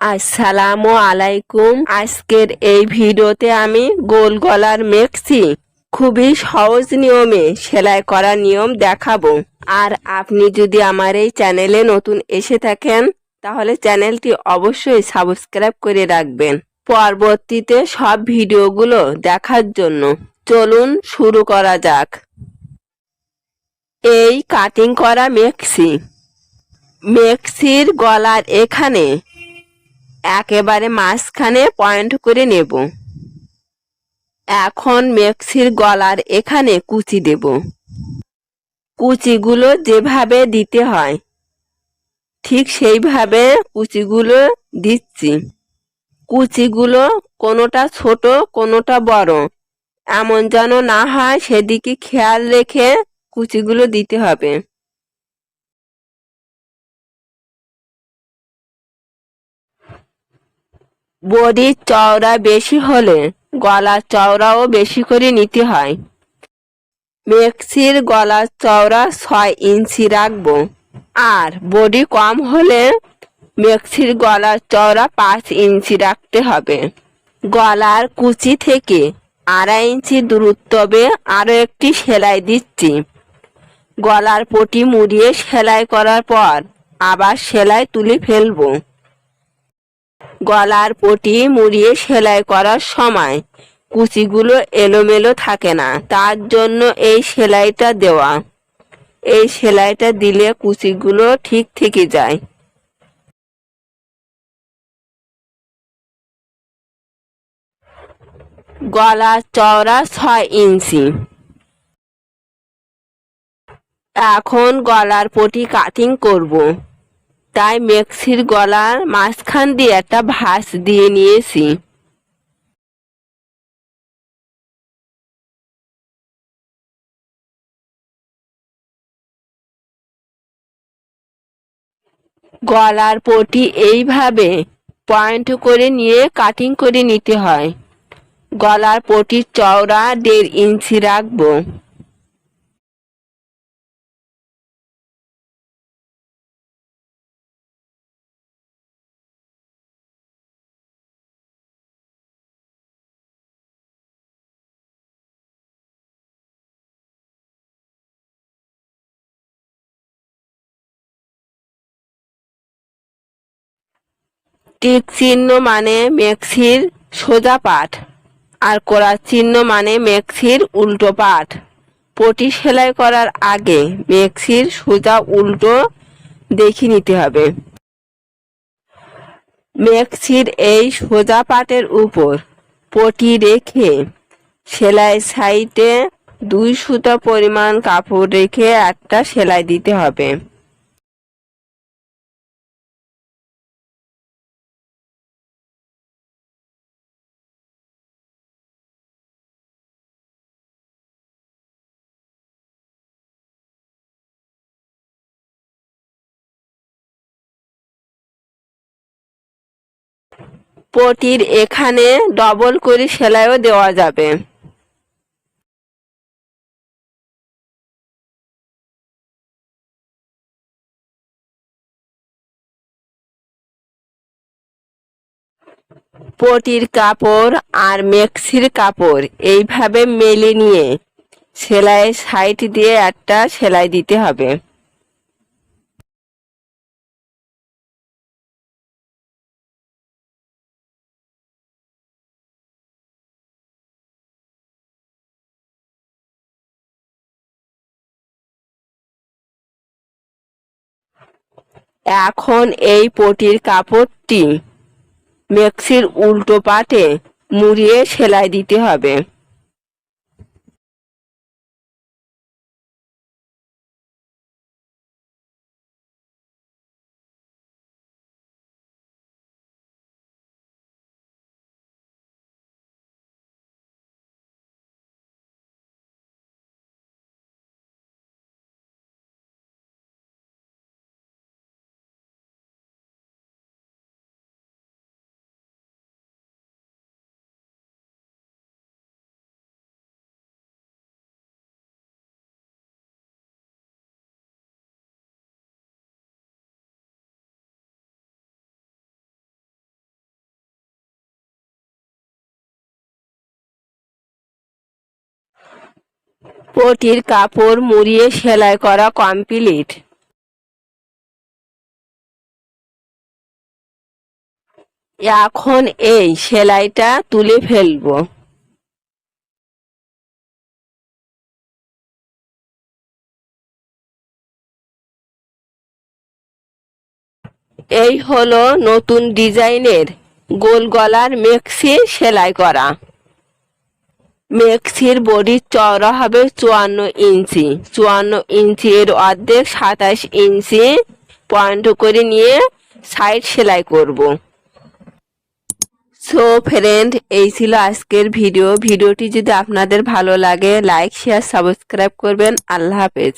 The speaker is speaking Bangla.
আসসালামু আলাইকুম। আজকের এই ভিডিওতে আমি গোল গলার মেক্সি খুবই সহজ নিয়মে সেলাই করার নিয়ম দেখাবো। আর আপনি যদি আমার এই চ্যানেলে নতুন এসে থাকেন, তাহলে চ্যানেলটি অবশ্যই সাবস্ক্রাইব করে রাখবেন পরবর্তীতে সব ভিডিওগুলো দেখার জন্য। চলুন শুরু করা যাক। এই কাটিং করা মেক্সি। মেক্সির গলার এখানে একেবারে মাঝখানে পয়েন্ট করে নেব। এখন মেক্সির গলার এখানে কুচি দেব। কুচিগুলো যেভাবে দিতে হয়, ঠিক সেইভাবে কুচিগুলো দিচ্ছি। কুচিগুলো কোনোটা ছোট, কোনোটা বড়, এমন যেন না হয় সেদিকে খেয়াল রেখে কুচিগুলো দিতে হবে। বডির চওড়া বেশি হলে গলার চওড়াও বেশি করে নিতে হয়। মেক্সির গলার চওড়া ছয় ইঞ্চি রাখব। আর বডি কম হলে মেক্সির গলার চওড়া পাঁচ ইঞ্চি রাখতে হবে। গলার কুচি থেকে আড়াই ইঞ্চি দূরত্বে আরও একটি সেলাই দিচ্ছি। গলার পটি মুড়িয়ে সেলাই করার পর আবার সেলাই তুলে ফেলব। গলার পটি মুড়িয়ে সেলাই করার সময় কুচিগুলো এলোমেলো থাকে না, তার জন্য এই সেলাইটা দেওয়া। এই সেলাইটা দিলে কুচিগুলো ঠিক থেকে যায়। গলা চওড়া ছয় ইঞ্চি। এখন গলার পটি কাটিং করব। তাই মেক্সির গলার মাঝখান দিয়ে একটা ভাঁজ দিয়ে নিয়েছি। গলার পটি এইভাবে পয়েন্ট করে নিয়ে কাটিং করে নিতে হয়। গলার পটির চওড়া দেড় ইঞ্চি রাখব। টিক চিহ্ন মানে মেক্সির সোজা পাঠ, আর করার চিহ্ন মানে মেক্সির উল্টো পাঠ। পটি সেলাই করার আগে মেক্সির সোজা উল্টো দেখে নিতে হবে। মেক্সির এই সোজা পাটের উপর পটি রেখে সেলাই সাইডে দুই সুতা পরিমাণ কাপড় রেখে একটা সেলাই দিতে হবে। পটির এখানে ডবল করে সেলাইও দেওয়া যাবে। পটির কাপড় আর মেক্সির কাপড় এইভাবে মেলে নিয়ে সেলাইয়ের সাইড দিয়ে একটা সেলাই দিতে হবে। এখন এই পটির কাপড়টি মেক্সির উল্টো পাটে মুড়িয়ে সেলাই দিতে হবে। পটির কাপড় মুড়িয়ে সেলাই করা কমপ্লিট। এখন এই সেলাইটা তুলে ফেলব। এই হলো নতুন ডিজাইনের গোল গলার মেক্সি সেলাই করা। মেক্সির বডি চওড়া হবে চুয়ান্ন ইঞ্চি। চুয়ান্ন ইঞ্চি এর অর্ধেক সাতাশ ইঞ্চি পয়েন্ট করে নিয়ে সাইড সেলাই করব। সো ফ্রেন্ড এই ছিল আজকের ভিডিও। ভিডিওটি যদি আপনাদের ভালো লাগে লাইক শেয়ার সাবস্ক্রাইব করবেন। আল্লাহ হাফেজ।